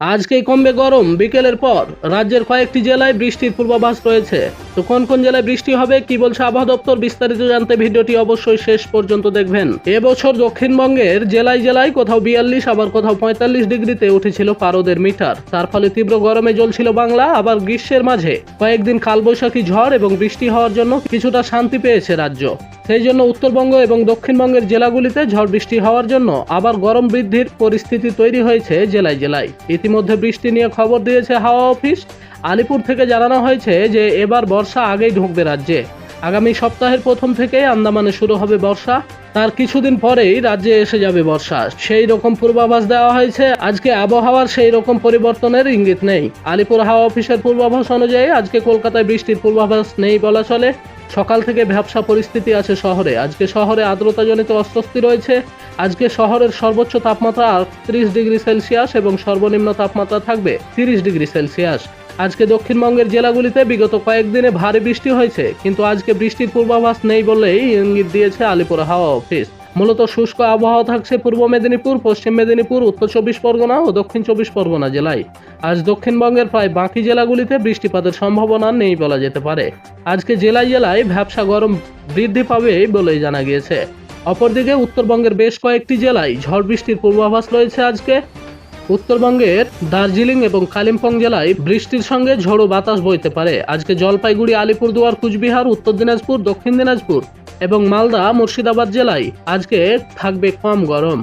আজকেই কমবে গরম, বিকেলের পর। রাজ্যের কয়েকটি জেলায় বৃষ্টির পূর্বাভাস রয়েছে। তো কোন কোন জেলায় বৃষ্টি হবে, কি বলছে আবহাওয়া দপ্তর বিস্তারিত জানতে ভিডিওটি অবশ্যই শেষ পর্যন্ত দেখবেন। এবছর দক্ষিণবঙ্গের জেলায় জেলায় কোথাও বিয়াল্লিশ, আবার কোথাও পঁয়তাল্লিশ ডিগ্রিতে উঠেছিল পারদের মিটার। তার ফলে তীব্র গরমে জ্বলছিল বাংলা, আবার গ্রীষ্মের মাঝে। কয়েকদিন কালবৈশাখী ঝড় এবং বৃষ্টি হওয়ার জন্য কিছুটা শান্তি পেয়েছে রাজ্য। সেই জন্য উত্তরবঙ্গ এবং দক্ষিণবঙ্গের জেলাগুলিতে ঝড় বৃষ্টি হওয়ার জন্য আবার গরম বৃদ্ধির পরিস্থিতি তৈরি হয়েছে জেলায় জেলায়। ইতিমধ্যে বৃষ্টি নিয়ে খবর দিয়েছে হাওয়া অফিস। আলিপুর থেকে জানানো হয়েছে যে এবার বর্ষা আগেই ঢুকবে রাজ্যে। আগামী সপ্তাহের প্রথম থেকেই আন্দামানে শুরু হবে বর্ষা। তার কিছুদিন পরেই রাজ্যে এসে যাবে বর্ষা। সেই রকম পূর্বাভাস দেওয়া হয়েছে। আজকে আবহাওয়ার সেই রকম পরিবর্তনের ইঙ্গিত নেই। আলিপুর হাওয়া অফিসের পূর্বাভাস অনুযায়ী আজকে কলকাতায় বৃষ্টির পূর্বাভাস নেই বলা চলে। সকাল থেকে ব্যবসা পরিস্থিতি আছে শহরে। আজকে শহরে আর্দ্রতাজনিত অস্বস্তি রয়েছে। আজকে শহরের সর্বোচ্চ তাপমাত্রা আটত্রিশ ডিগ্রি সেলসিয়াস এবং সর্বনিম্ন তাপমাত্রা থাকবে তিরিশ ডিগ্রি সেলসিয়াস। আজকে দক্ষিণবঙ্গের জেলাগুলিতে বিগত কয়েকদিনে ভারী বৃষ্টি হয়েছে, কিন্তু আজকে বৃষ্টির পূর্বাভাস নেই বলেই ইঙ্গিত দিয়েছে আলিপুর হাওয়া অফিস। মূলত শুষ্ক আবহাওয়া থাকছে পূর্ব মেদিনীপুর, পশ্চিম মেদিনীপুর, উত্তর চব্বিশ পরগনা ও দক্ষিণ চব্বিশ পরগনা জেলায়। আজ দক্ষিণবঙ্গের প্রায় বাকি জেলাগুলিতে বৃষ্টিপাতের সম্ভাবনা নেই বলা যেতে পারে। আজকে জেলায় জেলায় ভ্যাবসা গরম বৃদ্ধি পাবে বলেই জানা গিয়েছে। অপরদিকে উত্তরবঙ্গের বেশ কয়েকটি জেলায় ঝড় বৃষ্টির পূর্বাভাস রয়েছে আজকে। উত্তরবঙ্গের দার্জিলিং এবং কালিম্পং জেলায় বৃষ্টির সঙ্গে ঝড়ো বাতাস বইতে পারে। আজকে জলপাইগুড়ি, আলিপুরদুয়ার, কুচবিহার, উত্তর দিনাজপুর, দক্ষিণ দিনাজপুর এবং মালদা, মুর্শিদাবাদ জেলায় আজকে থাকবে কম গরম।